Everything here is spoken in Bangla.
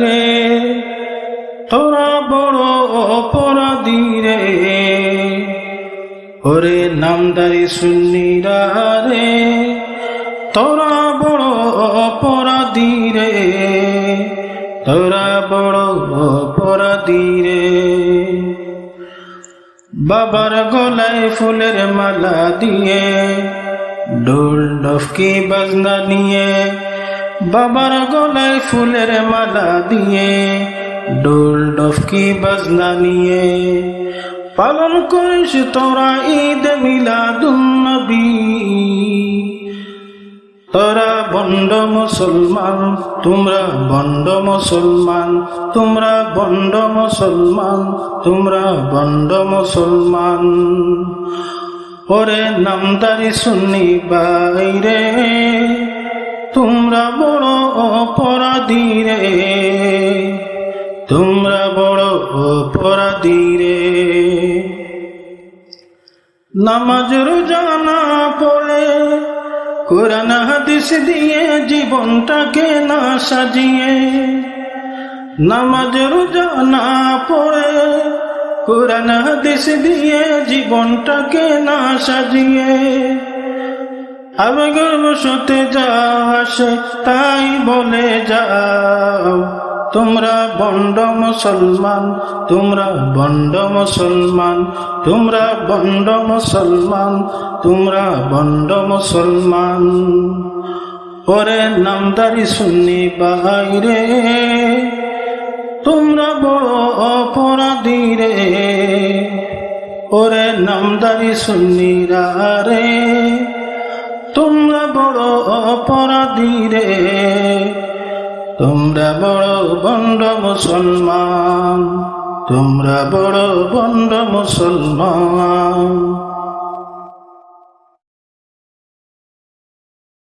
রে তোরা বড় অপরাধী রে। ওরে নামদারি সুন্নিরা রে, তোরা বড় অপরাধী রে। তোরা বড় অপরাধী রে। বাবার গলায় ফুলের মালা দিয়ে ডোল ডফকি বাজনা নিয়ে বাবার গলায় ফুলের মালা দিয়ে ডোল ডফকি বাজনা নিয়ে। পালন করিস তোরা ঈদ মিলাদুন নবী। তোরা বন্ড মুসলমান, তোমরা বন্ড মুসলমান, তোমরা বন্ড মুসলমান, তোমরা বন্ড মুসলমান। ওরে নামদারি শুনি বাইরে তোমরা বড় অপরাধী রে। তোমরা বড় অপরাধী রে। নামাজ রোজা না পড়ে, কোরআন হাদিস দিয়ে জীবনটাকে না সাজিয়ে। নামাজ রোজা না পড়ে, কোরআন হাদিস দিয়ে জীবনটাকে না সাজিয়ে। আবেগের বসতে যা আসে তাই বলে যাও। তোমরা বন্ড মুসলমান, তোমরা বন্ড মুসলমান, তোমরা বন্ড মুসলমান, তোমরা বন্ড মুসলমান। ওরে নামদারি শুনি বাইরে তোমরা বড় অপরাধী রে। ওরে নামদারি শুনিরা রে রে তোমরা বড় বন্ড মুসলমান তোমরা বড় বন্ড মুসলমান।